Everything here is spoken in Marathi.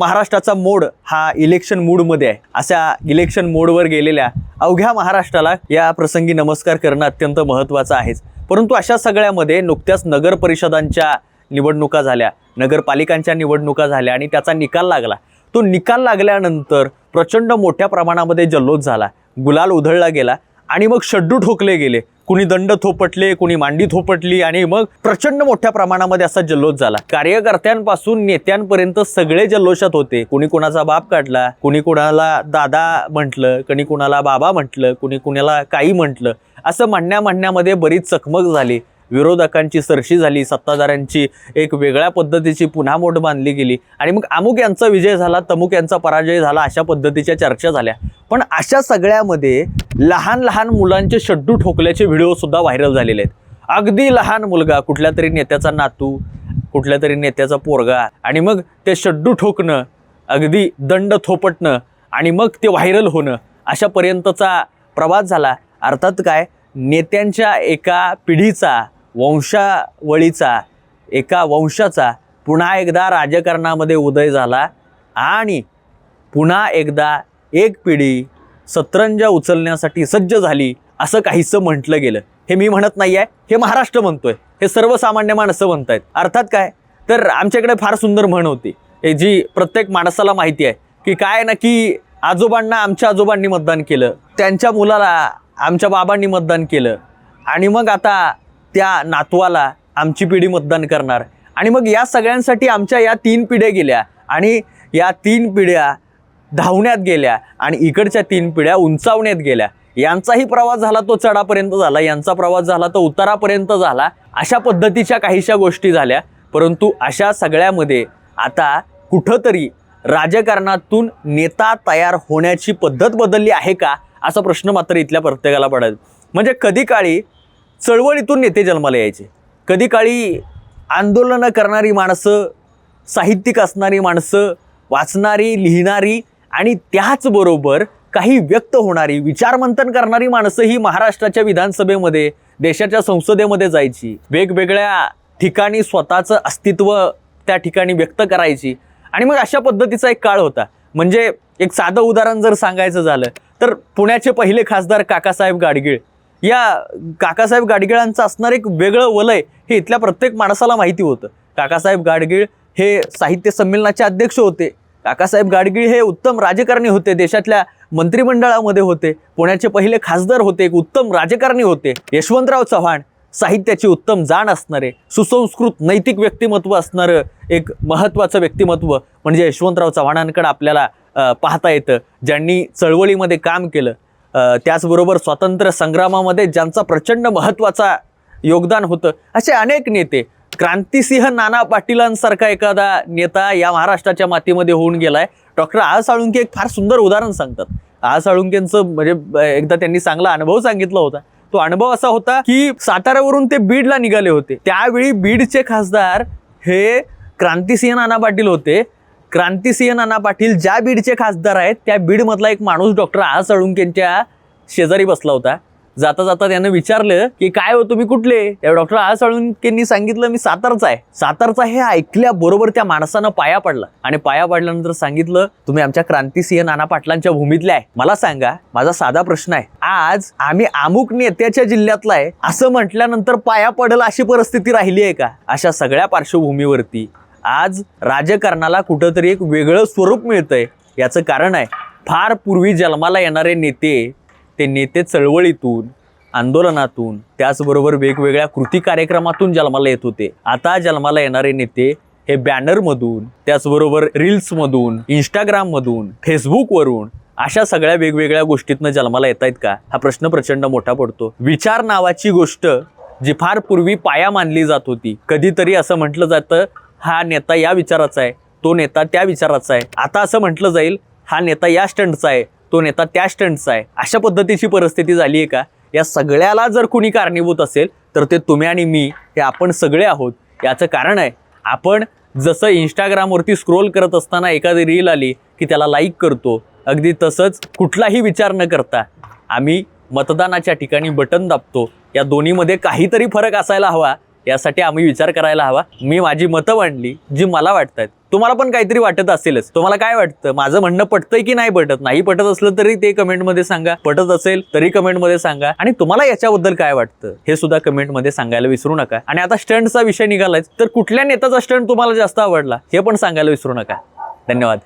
महाराष्ट्राचा मोड हा इलेक्शन मूडमध्ये आहे. अशा इलेक्शन मोडवर गेलेल्या अवघ्या महाराष्ट्राला या प्रसंगी नमस्कार करणं अत्यंत महत्त्वाचं आहेच. परंतु अशा सगळ्यामध्ये नुकत्याच नगर परिषदांच्या निवडणुका झाल्या नगरपालिकांच्या निवडणुका झाल्या आणि त्याचा निकाल लागला. तो निकाल लागल्यानंतर प्रचंड मोठ्या प्रमाणामध्ये जल्लोष झाला. गुलाल उधळला गेला आणि मग शड्डू ठोकले गेले. कुणी दंड थोपटले कुणी मांडी थोपटली आणि मग प्रचंड मोठ्या प्रमाणामध्ये असा जल्लोष झाला. कार्यकर्त्यांपासून नेत्यांपर्यंत सगळे जल्लोषात होते. कुणी कुणाचा बाप काढला कुणी कुणाला दादा म्हटलं कुणी कुणाला बाबा म्हटलं कुणी कुणाला काही म्हटलं असं म्हणण्या म्हणण्यामध्ये बरीच चकमक झाली. विरोधकांची सरशी झाली सत्ताधाऱ्यांची एक वेगळ्या पद्धतीची पुन्हा मोठ बांधली गेली. आणि मग अमुक यांचा विजय झाला तमुक यांचा पराजय झाला अशा पद्धतीच्या चर्चा झाल्या. पण अशा सगळ्यामध्ये लहान लहान मुलांचे शड्डू ठोकल्याचे व्हिडिओसुद्धा व्हायरल झालेले आहेत. अगदी लहान मुलगा कुठल्या तरी नेत्याचा नातू कुठल्या तरी नेत्याचा पोरगा आणि मग ते शड्डू ठोकणं अगदी दंड थोपटणं आणि मग ते व्हायरल होणं अशापर्यंतचा प्रवास झाला. अर्थात काय? नेत्यांच्या एका पिढीचा वंशावळीचा एका वंशाचा पुन्हा एकदा राजकारणामध्ये उदय झाला आणि पुन्हा एकदा एक पिढी सतरंजा उचलण्यासाठी सज्ज झाली असं काहीसं म्हटलं गेलं. हे मी म्हणत नाही आहे हे महाराष्ट्र म्हणतोय. हे सर्वसामान्य माणसं म्हणतायत. अर्थात काय? तर आमच्याकडे फार सुंदर म्हण होती. हे जी प्रत्येक माणसाला माहिती आहे की काय ना की आजोबांना आमच्या आजोबांनी मतदान केलं त्यांच्या मुलाला आमच्या बाबांनी मतदान केलं आणि मग आता त्या नातवाला आमची पिढी मतदान करणार. आणि मग या सगळ्यांसाठी आमच्या या तीन पिढ्या गेल्या आणि या तीन पिढ्या धावण्यात गेल्या आणि इकडच्या तीन पिढ्या उंचावण्यात गेल्या. यांचाही प्रवास झाला तो चढापर्यंत झाला यांचा प्रवास झाला तो उतारापर्यंत झाला अशा पद्धतीच्या काहीशा गोष्टी झाल्या. परंतु अशा सगळ्यामध्ये आता कुठंतरी राजकारणातून नेता तयार होण्याची पद्धत बदलली आहे का असा प्रश्न मात्र इथल्या प्रत्येकाला पडेल म्हणजे कधी काळी चळवळीतून नेते जन्माला यायचे. कधी काळी आंदोलनं करणारी माणसं साहित्यिक असणारी माणसं वाचणारी लिहिणारी आणि त्याचबरोबर काही व्यक्त होणारी विचारमंथन करणारी माणसं ही महाराष्ट्राच्या विधानसभेमध्ये देशाच्या संसदेमध्ये जायची. वेगवेगळ्या ठिकाणी स्वतःचं अस्तित्व त्या ठिकाणी व्यक्त करायची. आणि मग अशा पद्धतीचा एक काळ होता. म्हणजे एक साधं उदाहरण जर सांगायचं झालं तर पुण्याचे पहिले खासदार काकासाहेब गाडगीळ. या काकासाहेब गाडगिळांचं असणारं एक वेगळं वलय हे इथल्या प्रत्येक माणसाला माहिती होतं. काकासाहेब गाडगीळ हे साहित्य संमेलनाचे अध्यक्ष होते. काकासाहेब गाडगीळ हे उत्तम राजकारणी होते देशातल्या मंत्रिमंडळामध्ये होते पुण्याचे पहिले खासदार होते एक उत्तम राजकारणी होते. यशवंतराव चव्हाण साहित्याची उत्तम जाण असणारे सुसंस्कृत नैतिक व्यक्तिमत्व असणारं एक महत्त्वाचं व्यक्तिमत्व म्हणजे यशवंतराव चव्हाणांकडे आपल्याला पाहता येतं. ज्यांनी चळवळीमध्ये काम केलं त्याचबरोबर स्वातंत्र्य संग्रामामध्ये ज्यांचा प्रचंड महत्त्वाचा योगदान होतं असे अनेक नेते क्रांतिसिंह नाना पाटीलांसारखा एखादा नेता या महाराष्ट्राच्या मातीमध्ये होऊन गेलाय. डॉक्टर आ साळुंके एक फार सुंदर उदाहरण सांगतात. आ साळुंकेंचं म्हणजे एकदा त्यांनी चांगला अनुभव सांगितला होता. तो अनुभव असा होता की साताऱ्यावरून ते बीडला निघाले होते. त्यावेळी बीडचे खासदार हे क्रांतिसिंह नाना पाटील होते. क्रांतिसिंह नाना पाटील ज्या बीडचे खासदार आहेत त्या बीडमधला एक माणूस डॉक्टर आ साळुंकेंच्या शेजारी बसला होता. जाता जाता त्यानं विचारलं की काय हो तुम्ही कुठले? त्या डॉक्टर आळसाळुंकेंनी सांगितलं मी सातारचा आहे. सातारचा हे ऐकल्याबरोबर त्या माणसानं पाया पडला. आणि पाया पडल्यानंतर सांगितलं तुम्ही आमच्या क्रांतीसिंह नाना पाटलांच्या भूमीतले आहे. मला सांगा माझा साधा प्रश्न आहे. आज आम्ही अमुक नेत्याच्या जिल्ह्यातला आहे असं म्हटल्यानंतर पाया पडल अशी परिस्थिती राहिली आहे का? अशा सगळ्या पार्श्वभूमीवरती आज राजकारणाला कुठंतरी एक वेगळं स्वरूप मिळतंय. याचं कारण आहे फार पूर्वी जन्माला येणारे नेते ते नेते चळवळीतून आंदोलनातून त्याचबरोबर वेगवेगळ्या कृती कार्यक्रमातून जन्माला येत होते. आता जन्माला येणारे नेते हे बॅनरमधून त्याचबरोबर रील्समधून इंस्टाग्राममधून फेसबुकवरून अशा सगळ्या वेगवेगळ्या गोष्टीतनं जन्माला येत आहेत का? हा प्रश्न प्रचंड मोठा पडतो. विचार नावाची गोष्ट जी फार पूर्वी पाया मानली जात होती कधीतरी असं म्हटलं जातं हा नेता या विचाराचा आहे तो नेता त्या विचाराचा आहे. आता असं म्हटलं जाईल हा नेता या स्टंटचा आहे. तो नेता त्या स्टंटचा आहे. अशा पद्धतीची परिस्थिती झाली आहे का? या सगळ्याला जर कुणी कारणीभूत असेल तर ते तुम्ही आणि मी हे आपण सगळे आहोत. याचं कारण आहे आपण जसं इंस्टाग्रामवरती स्क्रोल करत असताना एखादी रील आली की त्याला लाईक करतो अगदी तसंच कुठलाही विचार न करता आम्ही मतदानाच्या ठिकाणी बटन दाबतो. या दोन्हीमध्ये काहीतरी फरक असायला हवा. यासाठी आम्ही विचार करायला हवा. मी माझी मतं मांडली जी मला वाटतात तुम्हाला पण काहीतरी वाटत असेलच. तुम्हाला काय वाटतं? माझं म्हणणं पटतंय की नाही पटत? नाही पटत असलं तरी ते कमेंटमध्ये सांगा. पटत असेल तरी कमेंटमध्ये सांगा. आणि तुम्हाला याच्याबद्दल काय वाटतं? हे सुद्धा कमेंटमध्ये सांगायला विसरू नका. आणि आता स्टंटचा विषय निघालाय. तर कुठल्या नेत्याचा स्टंट तुम्हाला जास्त आवडला? हे पण सांगायला विसरू नका. धन्यवाद.